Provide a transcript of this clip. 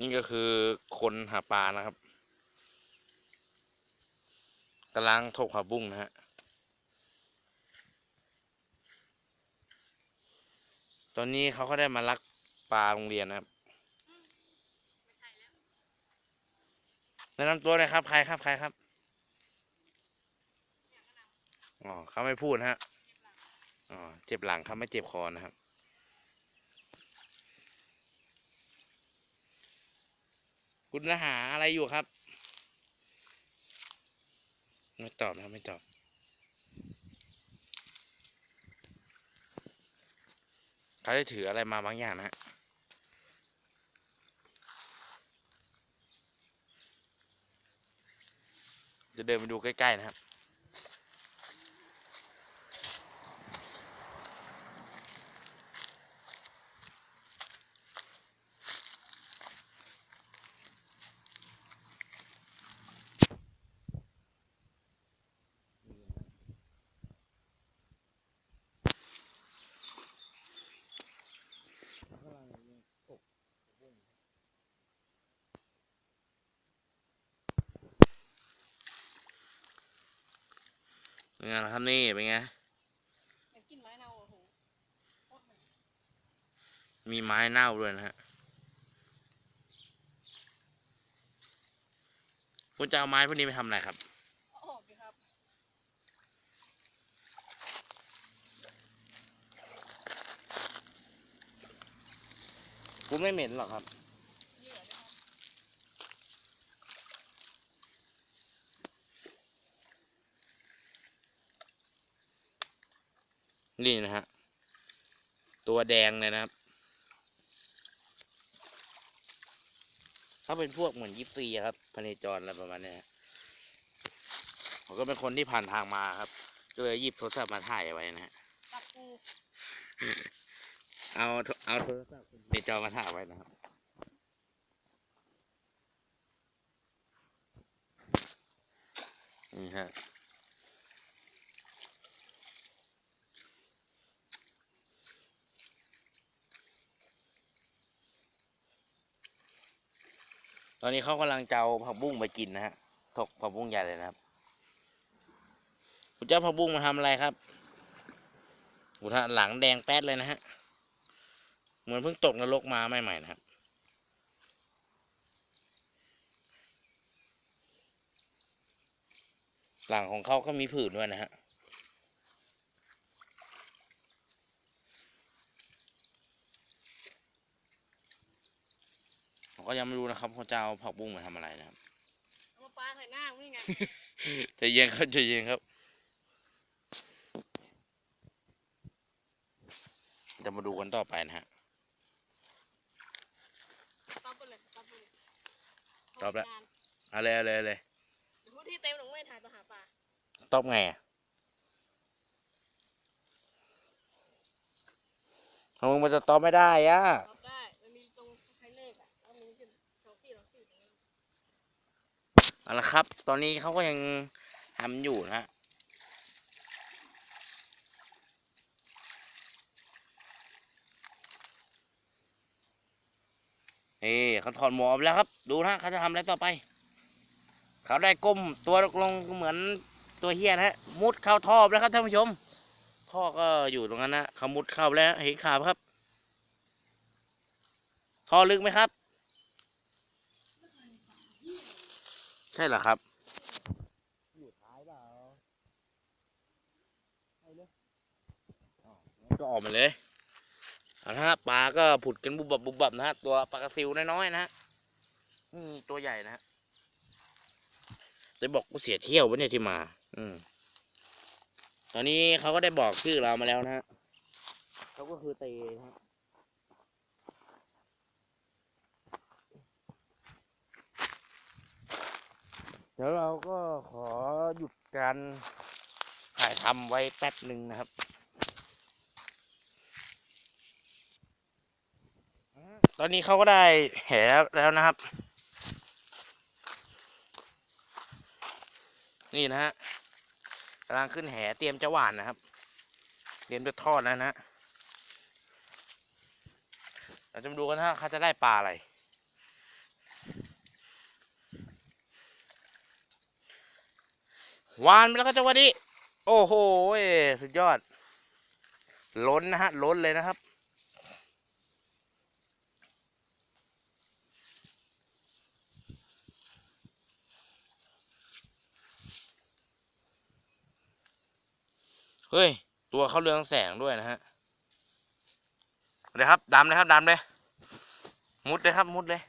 นี่ก็คือคนหาปลานะครับกำลังถกหาบุ้งนะฮะ ตอนนี้เขาก็ได้มาลักปลาโรงเรียนนะครับแนะนำตัวหน่อยครับ ใครครับ ใครครับ อ๋อเขาไม่พูดนะฮะ อ๋อ เจ็บหลังครับไม่เจ็บคอนะครับ คุณหาอะไรอยู่ครับ ไม่ตอบนะไม่ตอบเขาได้ถืออะไรมาบางอย่างนะจะเดินไปดูใกล้ ๆ นะครับ เป็นไงล่ะครับนี่เป็นไงอยากกินไม้เน่าโอ้โหโคตรเหม็นมีไม้เน่าด้วยนะฮะคุณจะเอาไม้พวกนี้ไปทำอะไรครับ เอาออกดิครับ คุณไม่เหม็นหรอกครับ เหยื่อด้วยครับ นี่นะฮะ ตัวแดงเลยนะครับเขาเป็นพวกเหมือนยิปซีอะครับพเนจรอะไรประมาณนี้ผมก็เป็นคนที่ผ่านทางมาครับก็เลยหยิบโทรศัพท์มาถ่ายไว้นะฮะเอาเอาโทรศัพท์พเนจรมาถ่ายไว้นะครับนี่ฮะ อนนี้เขากำลังจะเอาผักบุ้งไปกินนะฮะถกผักบุ้งใหญ่เลยนะครับคุณเจ้าผักบุ้งมาทำอะไรครับอุทะหลังแดงแป๊ดเลยนะฮะ เหมือนเพิ่งตกนรกมาใหม่ๆนะครับ หลังของเขาก็มีผื่นด้วยนะฮะ ก็ยังไม่รู้นะครับเขาจะเอาผักบุ้งมาทำอะไรนะครับ เอามาปาใส่หน้ามึงนี่ไง ใจะเย็นครับใจะเย็นครับจะมาดูกันต่อไปนะฮะตอบไปเลยตอบไปเลยตอบแล้วนานเอาเลยเอาเลยเอาเลยเดี๋ยวพูดที่เต็มหลงไม่ถ่ายตัวหาปลาตอบไงอะทำไมมันจะตอบไม่ได้อะตอบได้ มันมีตรงไฮเนกอะแล้วมีขึ้นสองสี่สองสี่ตรงนั้น เอาละครับ ตอนนี้เขาก็ยังทำอยู่นะฮะเอ้เขาถอดหมวกออกไปแล้วครับ ดูนะเขาจะทำอะไรต่อไป เขาได้ก้มตัวลงเหมือนตัวเฮียนะฮะ มุดเข้าท่อแล้วครับท่านผู้ชม ท่อก็อยู่ตรงนั้นนะเขามุดเข้าแล้วเห็นขาไหมครับ ท่อลึกไหมครับ ใช่เหรอครับ อยู่ท้ายเปล่าใช่เลยก็ออกมาเลยเอาละฮะปลาก็ผุดกันบุบบับบุบบับนะฮะตัวปลากระซิวน้อยๆนะฮะนี่ตัวใหญ่นะฮะจะบอกกูเสียเที่ยววะเนี่ยที่มา อืม ตอนนี้เขาก็ได้บอกชื่อเรามาแล้วนะฮะเขาก็คือเตนะฮะ เดี๋ยวเราก็ขอหยุดการถ่ายทำไว้แป๊บหนึ่งนะครับตอนนี้เขาก็ได้แหแล้วนะครับ นี่นะฮะกำลังขึ้นแหเตรียมจะหวานนะครับ เตรียมจะทอดแล้วนะฮะเราจะมาดูกันนะฮะเขาจะได้ปลาอะไร วานไปแล้วก็จังหวะนี้ โอ้โหสุดยอด ล้นนะฮะ ล้นเลยนะครับ เฮ้ย ตัวเขาเรืองแสงด้วยนะฮะเดี๋ยวครับดำเลยครับดำเลย มุดเลยครับ มุดเลย